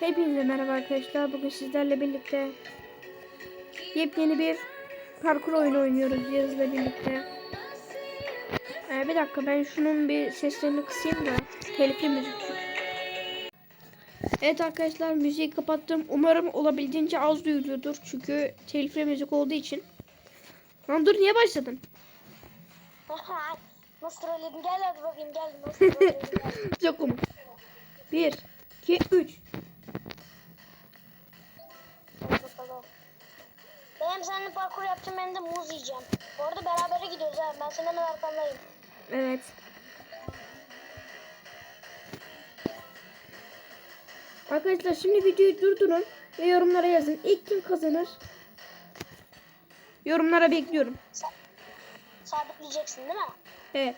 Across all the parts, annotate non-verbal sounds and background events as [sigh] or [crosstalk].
Hepinize merhaba arkadaşlar. Bugün sizlerle birlikte yepyeni bir parkur oyunu oynuyoruz Yaz'la birlikte. Ee, bir dakika ben şunun bir seslerini kısayım da tehlikeli müzik. Evet arkadaşlar müziği kapattım. Umarım olabildiğince az duyuluyordur. Çünkü tehlikeli müzik olduğu için. Lan dur niye başladın? [laughs] Nasıl trolledin? Gel hadi bakayım gel. Nasıl [laughs] trolledin? Çok komik. 1, 2, 3. bakalım. Benim seninle parkur yapacağım ben de muz yiyeceğim. Bu arada berabere gidiyoruz ha. Ben senin hemen arkandayım. Evet. Arkadaşlar şimdi videoyu durdurun ve yorumlara yazın. İlk kim kazanır? Yorumlara bekliyorum. Sa- sabitleyeceksin değil mi? Evet.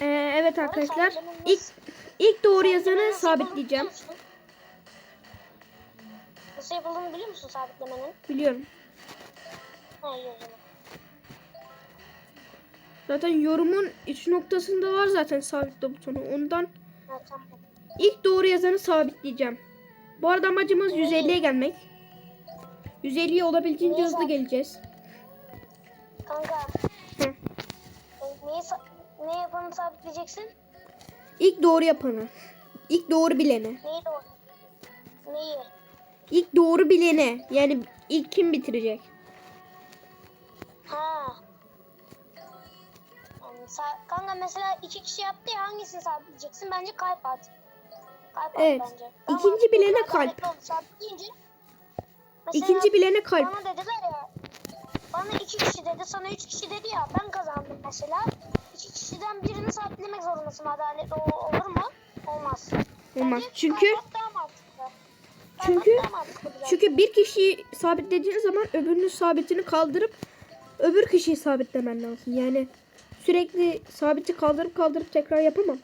Ee, evet arkadaşlar. İlk ilk doğru yazanı sabitleyeceğim. musun? Nasıl yapıldığını biliyor musun sabitlemenin? Biliyorum. Ha iyi o zaman. Zaten yorumun iç noktasında var zaten sabitle butonu. Ondan Ha tamam. ilk doğru yazanı sabitleyeceğim. Bu arada amacımız 150'ye gelmek. 150'ye olabildiğince hızlı geleceğiz. Kanka. Hı. Neyi ne yapanı sabitleyeceksin? İlk doğru yapanı. İlk doğru bilene. Neyi doğru? Neyi? İlk doğru bilene. Yani ilk kim bitirecek? Ha. Yani sa- kanka mesela iki kişi yaptı ya hangisini sabitleyeceksin? Bence kalp at. Kalp Evet. at bence. İkinci bilene kalp. Sabitleyince mesela İkinci bilene kalp. Bana dediler ya. Bana iki kişi dedi, sana üç kişi dedi ya. Ben kazandım mesela. İki kişiden birini sabitlemek zorundasın. Adaletli ol- olur mu? Olmaz. Olmaz. Bence Çünkü kalp Çünkü- çünkü bir kişiyi sabitlediğin zaman öbürünün sabitini kaldırıp öbür kişiyi sabitlemen lazım. Yani sürekli sabiti kaldırıp kaldırıp tekrar yapamam.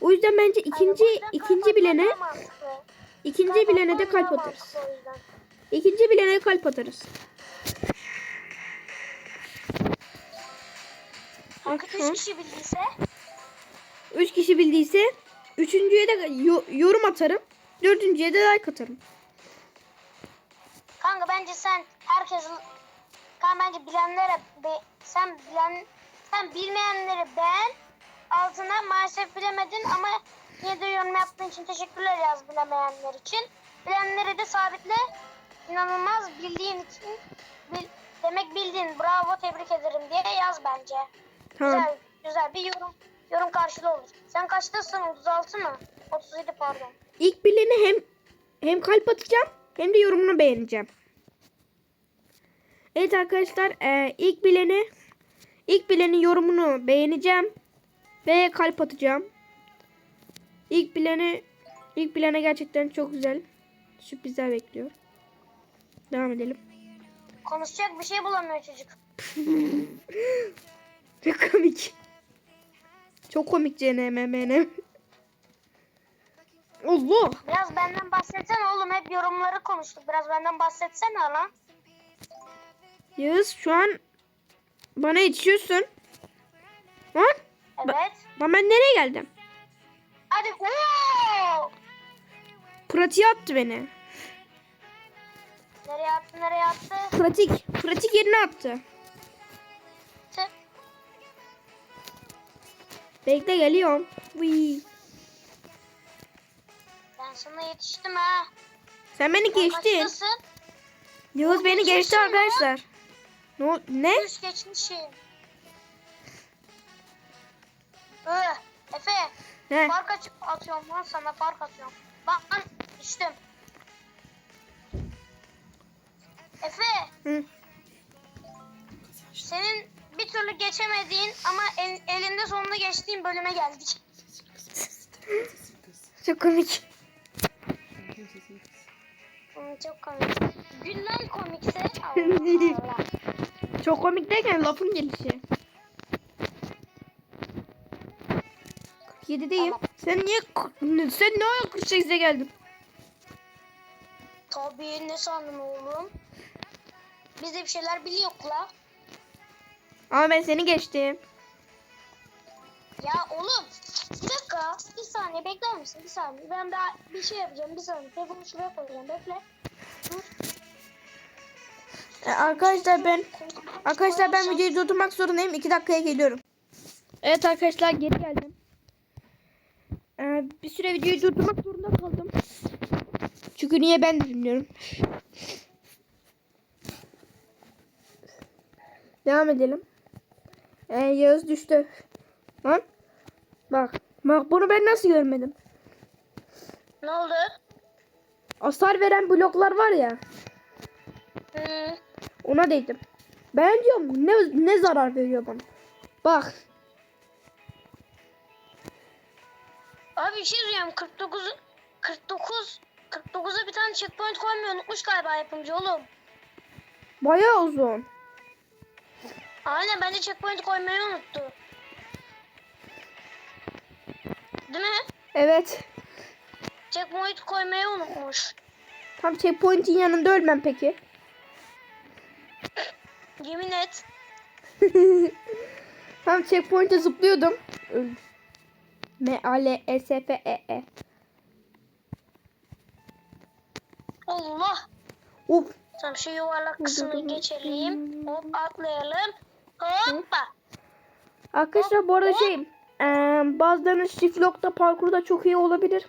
O yüzden bence ikinci ikinci bilene ikinci bilene de kalp atarız. İkinci bilene kalp atarız. Üç kişi bildiyse Üç kişi bildiyse üçüncüye de yo- yorum atarım. Dördüncüye de like atarım. kanka bence sen herkesin kanka bence bilenlere be, sen bilen sen bilmeyenleri beğen altına maalesef bilemedin ama yine de yorum yaptığın için teşekkürler yaz bilemeyenler için. Bilenleri de sabitle inanılmaz bildiğin için bil- demek bildin bravo tebrik ederim diye yaz bence. Tamam. Güzel güzel bir yorum yorum karşılığı olur. Sen kaçtasın 36 mı? 37 pardon. İlk bilene hem hem kalp atacağım hem de yorumunu beğeneceğim. Evet arkadaşlar eee, ilk bileni ilk bilenin yorumunu beğeneceğim ve kalp atacağım. İlk bileni ilk bilene gerçekten çok güzel sürprizler bekliyor. Devam edelim. Konuşacak bir şey bulamıyor çocuk. [laughs] Çok komik. Çok komik CNMMN. Allah. Biraz benden bahsetsene oğlum. Hep yorumları konuştuk. Biraz benden bahsetsene lan. Yağız şu an bana yetişiyorsun. Lan, Evet. lan ben nereye geldim? Hadi. Oo! Pratiğe attı beni. Nereye attı nereye attı? Pratik. Pratik yerine attı. Tık. Bekle geliyorum. Uy. Ben sana yetiştim ha. Sen beni Sen geçtin. kaçtasın? Yağız beni geçti arkadaşlar. Ne? Ne? Üç geçmişim. Ee, Efe. Ne? Fark aç atıyorum lan sana fark atıyorum. Bak lan düştüm. Efe. Hı. Senin bir türlü geçemediğin ama el- elinde sonunda geçtiğin bölüme geldik. Çok komik. Çok komik. Günden komikse [laughs] Allah Allah. Çok komik derken lafın gelişi. 47'deyim. Tamam. Sen niye sen ne ara 48'e geldin? Tabii ne sandın oğlum? Biz de bir şeyler biliyoruz la. Ama ben seni geçtim. Ya oğlum bir dakika bir saniye bekler misin bir saniye ben daha bir şey yapacağım bir saniye telefonu şuraya koyacağım bekle. E, arkadaşlar ben arkadaşlar ben videoyu durdurmak zorundayım. 2 dakikaya geliyorum. Evet arkadaşlar geri geldim. Ee, bir süre videoyu durdurmak zorunda kaldım. Çünkü niye ben de bilmiyorum. Devam edelim. Ee, Yağız düştü. Lan. Bak. Bak bunu ben nasıl görmedim. Ne oldu? Hasar veren bloklar var ya. Ona değdim. Ben diyorum ne, ne zarar veriyor bana. Bak. Abi bir şey diyeceğim 49 49 49'a bir tane checkpoint koymayı unutmuş galiba yapımcı oğlum. Bayağı uzun. Aynen bence checkpoint koymayı unuttu. Değil mi? Evet. Checkpoint koymayı unutmuş. Tam checkpoint'in yanında ölmem peki. Yemin et. [laughs] Tam checkpoint'e zıplıyordum. Öldüm. M A L E S F E E. Allah. Uf. Tamam şu yuvarlak kısmını geçelim. Hop atlayalım. Hoppa. Arkadaşlar bu arada şey eee bazılarının shiflock'ta parkurda çok iyi olabilir.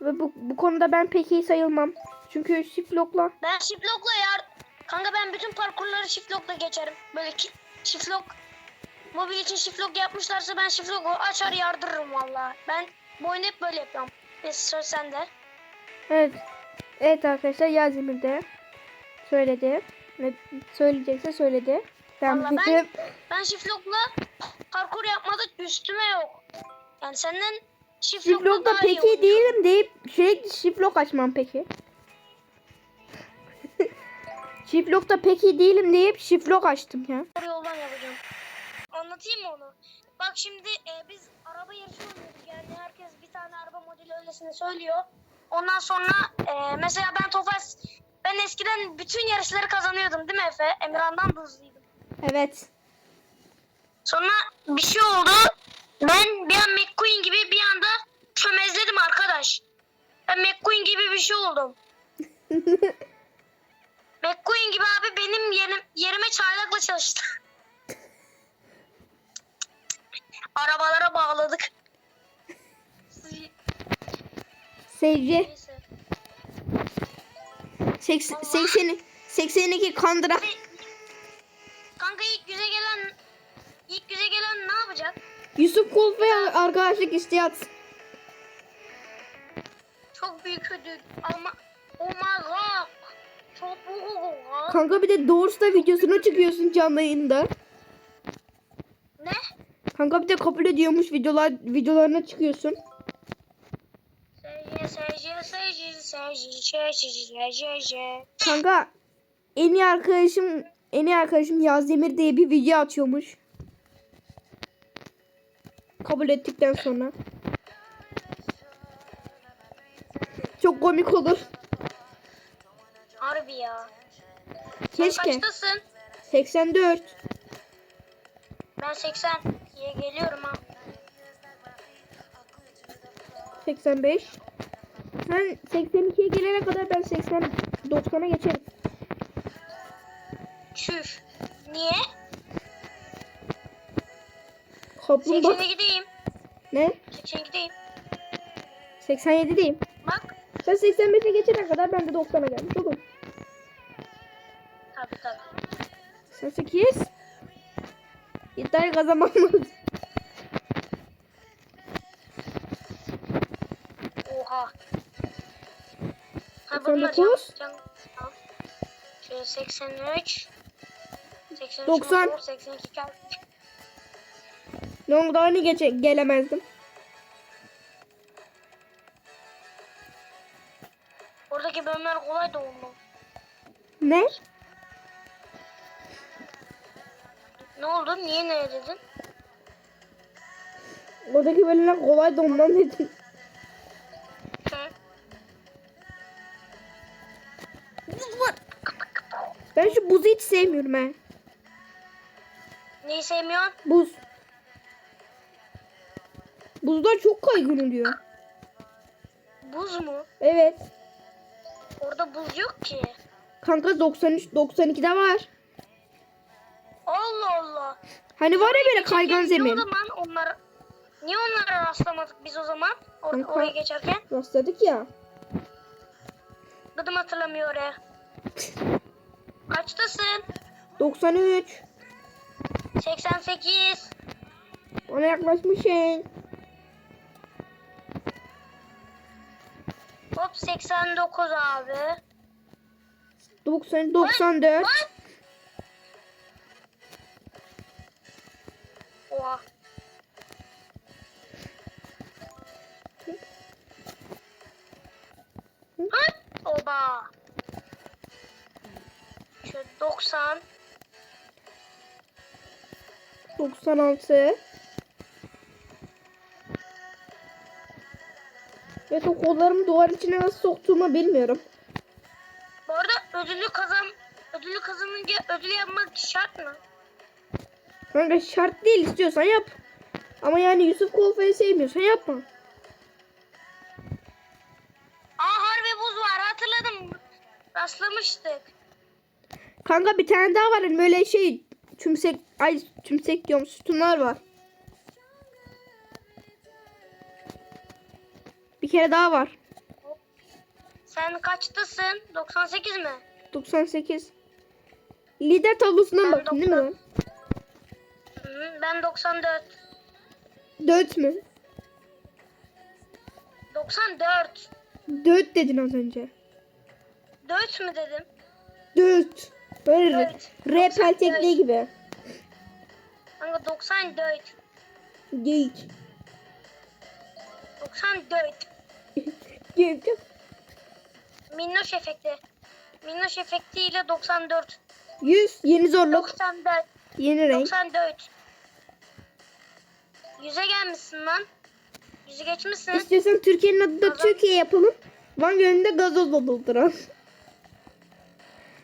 Ve bu, bu konuda ben pek iyi sayılmam. Çünkü shiflock'la Ben shiftlock'la yar... Kanka ben bütün parkurları shiftlock'la geçerim. Böyle ki shiftlock... Mobil için shiftlock yapmışlarsa ben shiftlock'u açar yardırırım valla. Ben bu oyunu hep böyle yapıyorum. Ve söz sende. Evet. Evet arkadaşlar Yazimir de söyledi. Ve söyleyecekse söyledi. Ben, Vallahi ben, ben shiftlock'la parkur yapmada üstüme yok. Yani senden shiftlock'la Shiflock'ta daha iyi pek iyi oynuyorum. değilim deyip sürekli shiflock açmam peki. [laughs] Shiflock'ta pek iyi değilim deyip shiflock açtım ya. Doğru yoldan yapacağım. Anlatayım mı onu? Bak şimdi e, biz araba yarışı oynuyorduk yani herkes bir tane araba modeli öylesine söylüyor. Ondan sonra e, mesela ben Tofaş ben eskiden bütün yarışları kazanıyordum değil mi Efe? Emirhan'dan da hızlıydım. Evet. Sonra bir şey oldu. Ben bir an McQueen gibi bir anda arkadaş. Ben McQueen gibi bir şey oldum. [laughs] McQueen gibi abi benim yerim, yerime çaylakla çalıştı. [laughs] Arabalara bağladık. Neyse. 80, 80, 82 kandıra. Kanka ilk yüze gelen ilk yüze gelen ne yapacak? Yusuf Kulp ve arkadaşlık istiyat. Çok büyük ödül ama god. Çok büyük. Kanka bir de Doğrusta videosuna çıkıyorsun canlı yayında. Ne? Kanka bir de kabul ediyormuş videolar videolarına çıkıyorsun. Kanka en iyi arkadaşım en iyi arkadaşım Yazdemir diye bir video atıyormuş. Kabul ettikten sonra. Çok komik olur. Harbi ya. Keşke. Kaçtasın? 84. Ben 80. Ye geliyorum ha. 85. Sen 82'ye gelene kadar ben 80 90'a geçerim. Çüf. Niye? Kaplumbağa 80'e gideyim. ne? 80'e gideyim. 87'deyim. Sen 85'e geçene kadar ben de 90'a gelmiş olurum. Tabii tabii. 88. İddiayı kazanmamız. Oha. Ha 89. bunlar can- can- Şöyle 83. 83 90. 82 gel. Ne oldu daha ne gece gelemezdim. Bölümler kolay da oldu. Ne? Ne oldu? Niye ne dedin? Oradaki bölümler kolay da ondan dedim. Buz var. Ben şu buzu hiç sevmiyorum he. Neyi sevmiyorsun? Buz. Buzlar çok kaygan oluyor. Buz mu? Evet. Orada buz yok ki. Kanka 93 92'de var. Allah Allah. Hani var ya böyle kaygan niye zemin. O zaman onlar Niye onlara rastlamadık biz o zaman? Or Kanka- oraya geçerken. Rastladık ya. Adım hatırlamıyor oraya. [laughs] Kaçtasın? 93. 88. Ona yaklaşmışsın. Hop 89 abi. 90 94. Lan! Oha. Oba. Şöyle 90. 96. Evet o kollarımı duvar içine nasıl soktuğumu bilmiyorum. Bu arada ödülü kazan ödülü kazanınca ödül yapmak şart mı? Kanka şart değil istiyorsan yap. Ama yani Yusuf Kolfa'yı sevmiyorsan yapma. Aa harbi buz var hatırladım. Rastlamıştık. Kanka bir tane daha var hani böyle şey tümsek ay tümsek diyorum sütunlar var. Bir kere daha var. Sen kaçtasın? 98 mi? 98. Lider tablosundan Ben baktın değil mi? Hı, ben 94. 4 mü? 94. 4 dedin az önce. 4 mü dedim? 4. Böyle 94. tekniği gibi. Kanka 94. Geyik. 94. Geyik. Minnoş efekti. Minnoş efektiyle 94. 100 yeni zorluk. 94. Yeni renk. 94. 100'e gelmişsin lan. 100'ü geçmişsin. İstiyorsan Türkiye'nin adı da. Türkiye yapalım. Van Gölü'nde gazoz dolduralım.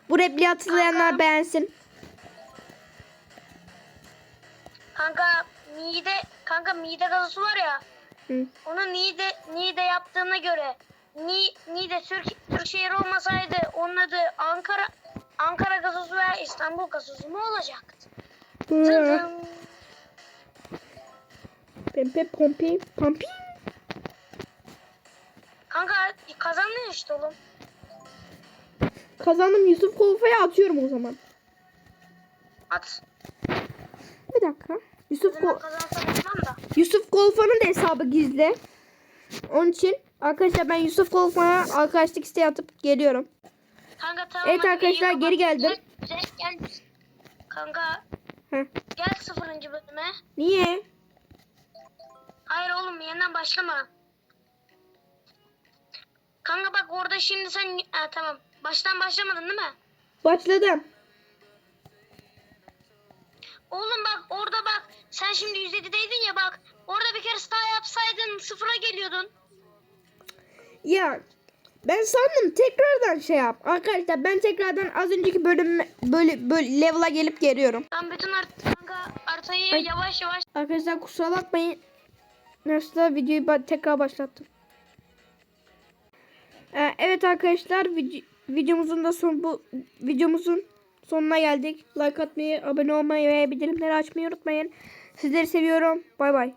Bu repliği hatırlayanlar beğensin. Kanka mide kanka mide gazosu var ya. Hı. Onu Niğde, Niğde yaptığına göre Ni, Niğde Türk, Türk şehri olmasaydı onun adı Ankara Ankara gazozu veya İstanbul gazozu mu olacaktı? Pempe pompi pompi. Kanka kazandın işte oğlum. Kazandım Yusuf Kolfa'ya atıyorum o zaman. At. Bir dakika. Yusuf Ko-. Yusuf Kolfa'nın da hesabı gizli. Onun için arkadaşlar ben Yusuf Kolfa'ya arkadaşlık isteği atıp geliyorum. Kanka tamam. Evet arkadaşlar, geri bak. geldim. Gel, gel, gel. Kanka Heh. gel sıfırıncı bölüme. Niye? Hayır oğlum yeniden başlama. Kanka bak orada şimdi sen... Ha, tamam. Baştan başlamadın değil mi? Başladım. Oğlum bak orada bak. Sen şimdi 107'deydin ya bak. Orada bir kere daha yapsaydın sıfıra geliyordun. Ya ben sandım tekrardan şey yap. Arkadaşlar ben tekrardan az önceki bölüm böyle böyle level'a gelip geliyorum. Ben bütün art kanka haritayı Ay. yavaş yavaş Arkadaşlar kusura bakmayın. Nasıl videoyu tekrar başlattım. Ee, evet arkadaşlar vid- videomuzun da son bu videomuzun sonuna geldik. Like atmayı, abone olmayı ve bildirimleri açmayı unutmayın. Sizleri seviyorum. Bay bay.